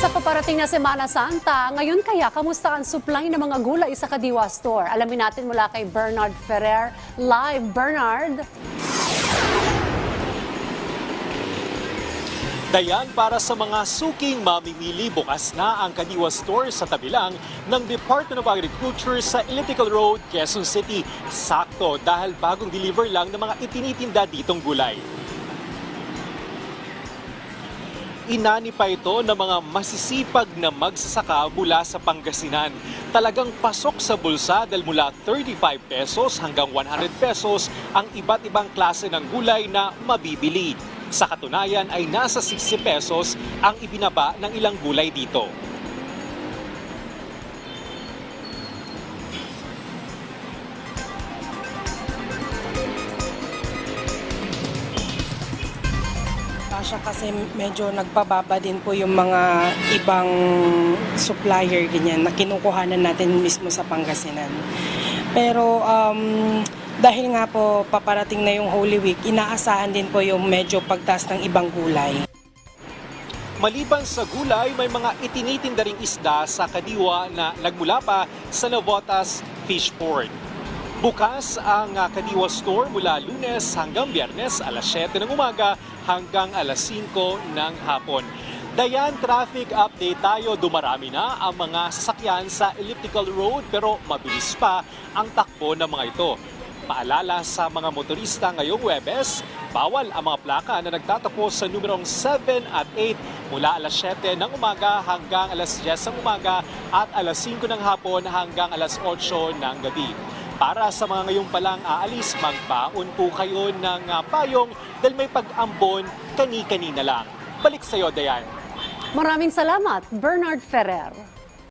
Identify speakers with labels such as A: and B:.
A: Sa paparating na Semana Santa, ngayon kaya kamusta ang supply ng mga gulay sa Kadiwa Store? Alamin natin mula kay Bernard Ferrer. Live, Bernard!
B: Dayan para sa mga suking mamimili, bukas na ang Kadiwa Store sa tabi lang ng Department of Agriculture sa Elliptical Road, Quezon City. Sakto dahil bagong deliver lang ng mga itinitinda ditong gulay. Inani pa ito ng mga masisipag na magsasaka mula sa Pangasinan. Talagang pasok sa bulsa dahil mula 35 pesos hanggang 100 pesos ang iba't ibang klase ng gulay na mabibili. Sa katunayan ay nasa 60 pesos ang ibinaba ng ilang gulay dito.
C: Asya kasi medyo nagpababa din po yung mga ibang supplier ganyan na kinukuhanan natin mismo sa Pangasinan. Pero um, dahil nga po paparating na yung Holy Week, inaasahan din po yung medyo pagtaas ng ibang gulay.
B: Maliban sa gulay, may mga itinitinda ring isda sa Kadiwa na nagmula pa sa Navotas Fish Port. Bukas ang ah, Kadiwa Store mula lunes hanggang biyernes alas 7 ng umaga hanggang alas 5 ng hapon. Dayan, traffic update tayo. Dumarami na ang mga sasakyan sa Elliptical Road pero mabilis pa ang takbo ng mga ito. Paalala sa mga motorista ngayong Webes, bawal ang mga plaka na nagtatapos sa numerong 7 at 8 mula alas 7 ng umaga hanggang alas 10 ng umaga at alas 5 ng hapon hanggang alas 8 ng gabi. Para sa mga ngayong palang aalis, magbaon po kayo ng ah, payong dahil may pag-ambon kani-kanina lang. Balik sa'yo, Dayan.
A: Maraming salamat, Bernard Ferrer.